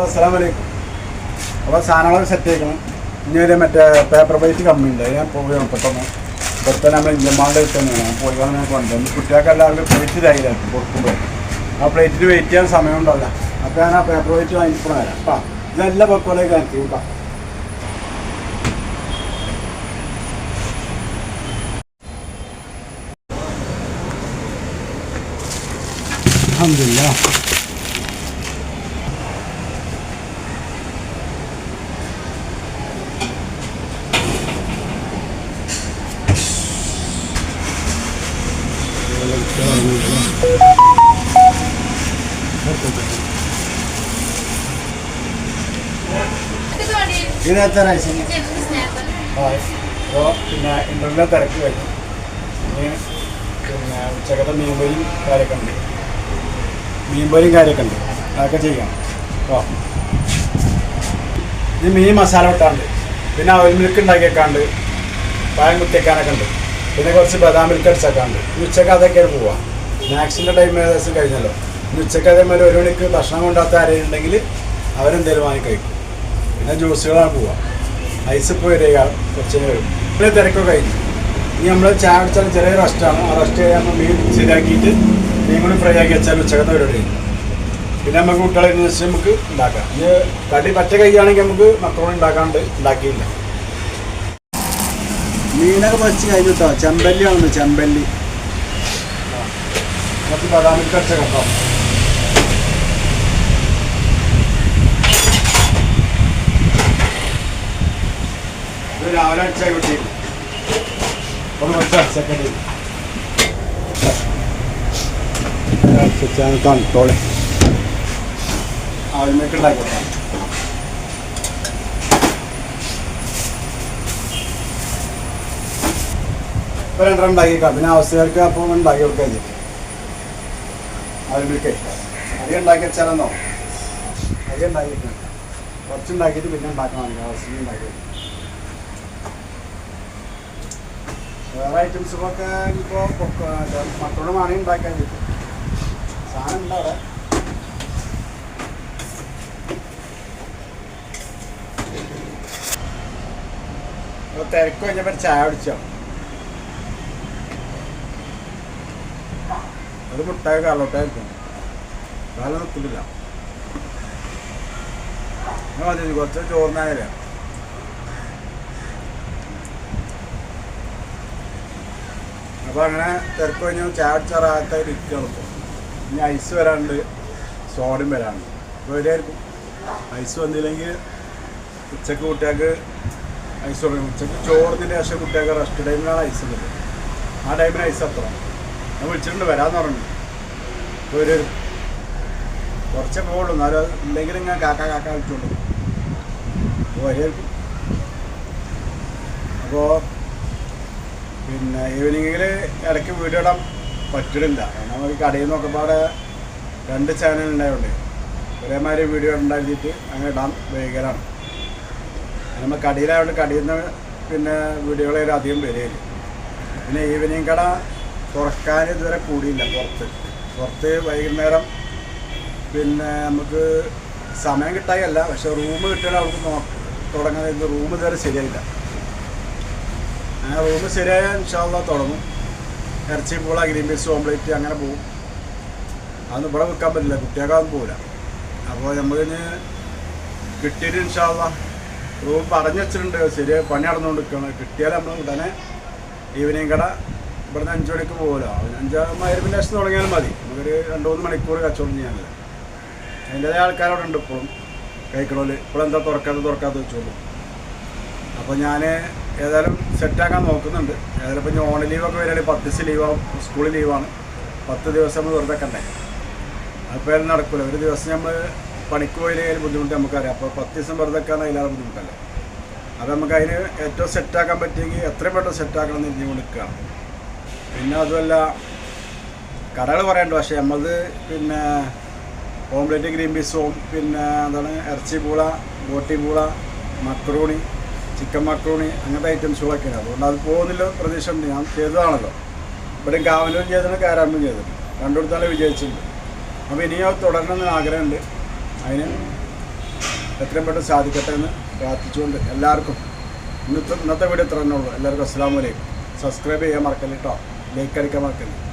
അസ്സാം വലൈക്കും അപ്പോൾ സാധനങ്ങളൊക്കെ സെറ്റ് ചെയ്യണം. ഇനി ഒരു മറ്റേ പേപ്പർ പ്ലേറ്റ് കമ്മി ഉണ്ട്. ഞാൻ പോയി പെട്ടെന്ന് ഇവിടുത്തെ നമ്മൾ ഇഞ്ചമാളുടെ തന്നെയാണ്. ഞാൻ പോയി വന്ന് കൊണ്ടുവന്നു. കുട്ടികൾക്ക് എല്ലാവരും പ്ലേറ്റ് തൈലാക്കും കൊടുക്കുമ്പോൾ ആ പ്ലേറ്റിന് വെയിറ്റ് ചെയ്യാൻ സമയമുണ്ടല്ല. അപ്പോൾ ഞാൻ ആ പേപ്പർ പ്ലേറ്റ് വാങ്ങിപ്പോൾ വരാം. അപ്പം ഇതെല്ലാം പൊക്കോലേക്ക് കാണിച്ചു കേട്ടോ പിന്നെ ഇന്റർവ്യൂ തിരക്ക് വരും പിന്നെ ഉച്ചക്കത്തെ മീൻപൊരിയും കാര്യമൊക്കെ ഉണ്ട്. മീൻപൊരിയും കാര്യമൊക്കെ ഉണ്ട്. അതൊക്കെ ചെയ്യാം. ഓ ഇത് മീൻ മസാല വിട്ടാണ്ട് പിന്നെ അവൽ മിൽക്ക് ഉണ്ടാക്കിയേക്കാണ്ട് പായം കുത്തിയേക്കാനൊക്കെ ഉണ്ട്. പിന്നെ കുറച്ച് ബദാം മിൽക്ക് അടിച്ചേക്കാണ്ട് ഉച്ചയ്ക്ക് അതൊക്കെയാണ് പോവാം. സ്നാക്സിന്റെ ടൈം ഏകദേശം കഴിഞ്ഞല്ലോ. ഇനി ഉച്ചയ്ക്ക് അതേമാതിരി ഒരു മണിക്ക് ഭക്ഷണം കൊണ്ടാത്ത ആരെയും ഉണ്ടെങ്കിൽ അവരെന്തേലും വാങ്ങി കഴിക്കും. പിന്നെ ജ്യൂസുകളാണ് പോവുക. ഐസ് ഇപ്പോൾ വരിക കുറച്ച് വരും. പിന്നെ തിരക്കൊക്കെ കഴിഞ്ഞു. ഇനി നമ്മൾ ചായ അടിച്ചാൽ ചെറിയ റെസ്റ്റാണ് ആ റെസ്റ്റ് ചെയ്യാൻ മീൻ ശരിയാക്കിയിട്ട് മീൻ കൂടി ഫ്രൈ ആക്കി വെച്ചാൽ ഉച്ചക്കത്തെ പരിപാടി പിന്നെ നമുക്ക് കുട്ടികളെ വെച്ച് നമുക്ക് ഉണ്ടാക്കാം. ഇനി കടി പച്ച കഴിയുകയാണെങ്കിൽ നമുക്ക് മക്രോണി ഉണ്ടാക്കാണ്ട് ഉണ്ടാക്കിയില്ല മീനൊക്കെ പച്ച കഴിഞ്ഞിട്ടോ ചെമ്പല്ലിയാണെന്ന് ചെമ്പല്ലി. കുറച്ച് ബദാമിൽ കച്ച കേട്ടോ ഇത് രാവിലെ അടിച്ചാൽ കിട്ടി ഒന്ന് കുറച്ച് അടിച്ചൊക്കെ തണുത്തോളെ ആദ്യമേക്ക് ഉണ്ടാക്കി കൊടുക്കാം ഇപ്പൊ രണ്ടെണ്ണം ഉണ്ടാക്കിയേക്കാം. പിന്നെ ആവശ്യക്കാർക്ക് അപ്പം ഉണ്ടാക്കി കൊടുക്കാൻ ചെയ്യും. ആദ്യമേക്ക് അരി ഉണ്ടാക്കി വെച്ചാലെന്നോ? അരി ഉണ്ടാക്കിയിട്ടുണ്ട്. പിന്നെ ഉണ്ടാക്കണം. ആവശ്യം ഉണ്ടാക്കി വേറെ ഐറ്റംസുകളൊക്കെ ഇപ്പോൾ മക്കളോട് മാണി ഉണ്ടാക്കാൻ കിട്ടും സാധനം ഉണ്ട് തിരക്ക് കഴിഞ്ഞപ്പോ ചായ കുടിച്ചോ? ഒരു മുട്ടായ കാലോട്ടായിരിക്കും കാലം നിൽക്കുന്നില്ല മതി കുറച്ച് ചോറിനായാലേ. അപ്പൊ അങ്ങനെ തിരക്ക് കഴിഞ്ഞ്. ചായ കുടിച്ച റാത്തായിട്ട് ഇരിക്കണം ഇപ്പോൾ ഇനി ഐസ് വരാണ്ട് സോഡയും വരാണ്ട്. അപ്പോൾ ഇവരായിരിക്കും. ഐസ് വന്നില്ലെങ്കിൽ ഉച്ചയ്ക്ക് കുട്ടികൾക്ക് ഐസ് തുടങ്ങും ഉച്ചയ്ക്ക് ചോറിന് ശേഷം കുട്ടികൾക്ക് റെസ്റ്റ് ടൈമിലാണ് ഐസ് ഉള്ളത്. ആ ടൈമിന് ഐസ് അത്ര ഞാൻ വിളിച്ചിട്ടുണ്ട് വരാമെന്ന് പറഞ്ഞു. അപ്പോൾ ഒരു കുറച്ചേ പോകുള്ളൂ എന്നാലും ഇല്ലെങ്കിൽ ഇങ്ങനെ കാക്ക കാക്ക വിളിച്ചോളൂ അപ്പോൾ അപ്പോൾ പിന്നെ ഈവനിങ്ങിൽ ഇടയ്ക്ക് വീടിടാൻ ഇടാൻ പറ്റില്ല കാരണം ഈ കടയിൽ നിന്നൊക്കെ പാടെ രണ്ട് ചാനൽ ഉണ്ടായതുകൊണ്ട് ഒരേമാതിരി വീഡിയോ ഉണ്ടാക്കിയിട്ട് അങ്ങനെ ഇടാൻ വൈകലാണ്. നമ്മൾ കടയിലായതുകൊണ്ട് കടയിൽ നിന്ന് പിന്നെ വീഡിയോകളൊരു അധികം വരികയില്ല പിന്നെ ഈവനിങ് കട തുറക്കാൻ ഇതുവരെ കൂടിയില്ല പുറത്ത്. പുറത്ത് വൈകുന്നേരം പിന്നെ നമുക്ക് സമയം കിട്ടായല്ല. പക്ഷെ റൂം കിട്ടിയാൽ അവർക്ക് നോ തുടങ്ങുന്നത് റൂം ഇതുവരെ ശരിയായില്ല. അങ്ങനെ റൂം ശരിയായാൽ ഇൻഷാല്ല തുടങ്ങും. ഇറച്ചി പൂള ഗ്രീൻ പീസ് ഓംപ്ലേറ്റ് അങ്ങനെ പോകും അതൊന്നും ഇവിടെ വിൽക്കാൻ പറ്റില്ല. കുട്ടികൾക്കൊന്നും പോകില്ല അപ്പോൾ നമ്മളിന് കിട്ടിയിട്ട് ഇൻഷാല്ല റൂം പറഞ്ഞു വെച്ചിട്ടുണ്ട്. ശരിയായി പണി നടന്നുകൊണ്ട് നിൽക്കണം കിട്ടിയാൽ നമ്മൾ ഉടനെ ഈവനിങ് കട ഇവിടുന്ന് അഞ്ചു മണിക്ക് പോകുമല്ലോ അഞ്ച് മരുമിന്റെ ലക്ഷം തുടങ്ങിയാലും മതി. നമുക്കൊരു രണ്ട് മൂന്ന് മണിക്കൂർ കച്ചവടം ചെയ്യാനല്ലേ അതിന്റെതായ ആൾക്കാരവിടെ ഉണ്ട് ഇപ്പോഴും കഴിക്കണോൽ ഇപ്പോഴെന്താ തുറക്കാതെ തുറക്കാതെ വെച്ചോളൂ അപ്പോൾ ഞാൻ ഏതായാലും സെറ്റാക്കാൻ നോക്കുന്നുണ്ട്. ഏതായാലും ഇപ്പം ഓൺ ലീവൊക്കെ വരികയാണെങ്കിൽ പത്ത് ദിവസം ലീവാകും സ്കൂൾ ലീവാണ് പത്ത് ദിവസം നമ്മൾ വെറുതെ കണ്ടേ അപ്പോൾ അതിൽ നടക്കില്ല ഒരു ദിവസം നമ്മൾ പണിക്ക് പോയില്ലെങ്കിൽ ബുദ്ധിമുട്ട് നമുക്കറിയാം. അപ്പോൾ പത്ത് ദിവസം വെറുതെ വെക്കാൻ അതിലേറെ ബുദ്ധിമുട്ടല്ലേ? അപ്പോൾ നമുക്ക് അതിന് ഏറ്റവും സെറ്റാക്കാൻ പറ്റിയെങ്കിൽ എത്രയും പെട്ടെന്ന് സെറ്റാക്കണം എന്ന് ഇനി നിൽക്കുകയാണ്. പിന്നെ അതുമല്ല കടകൾ പറയണ്ട പക്ഷേ നമ്മൾ പിന്നെ ഓംലെറ്റ് ഗ്രീൻ പീസും പിന്നെ എന്താണ് ഇറച്ചി പൂള ബോട്ടി പൂള മക്രൂണി ചിക്കൻ മക്രൂണി അങ്ങനത്തെ ഐറ്റംസുകളൊക്കെയാണ് അതുകൊണ്ട് അത് പോകുന്നില്ല പ്രതീക്ഷ ഉണ്ട് ഞാൻ ചെയ്തതാണല്ലോ. ഇവിടെ കാവലും ചെയ്തിട്ടുണ്ട് കാരാമ്പും ചെയ്തിട്ടുണ്ട്. രണ്ടിടത്താലും വിജയിച്ചിട്ടുണ്ട് അപ്പോൾ ഇനിയും അത് തുടരണമെന്ന് ആഗ്രഹമുണ്ട്. അതിന് എത്രയും പെട്ടെന്ന് സാധിക്കട്ടെ എന്ന് പ്രാർത്ഥിച്ചുകൊണ്ട് എല്ലാവർക്കും ഇന്നത്തെ ഇന്നത്തെ വീഡിയോ ഇത്ര തന്നെ ഉള്ളൂ. എല്ലാവർക്കും അസ്സാം വലൈക്കും സബ്സ്ക്രൈബ് ചെയ്യാൻ メッカリカマックに。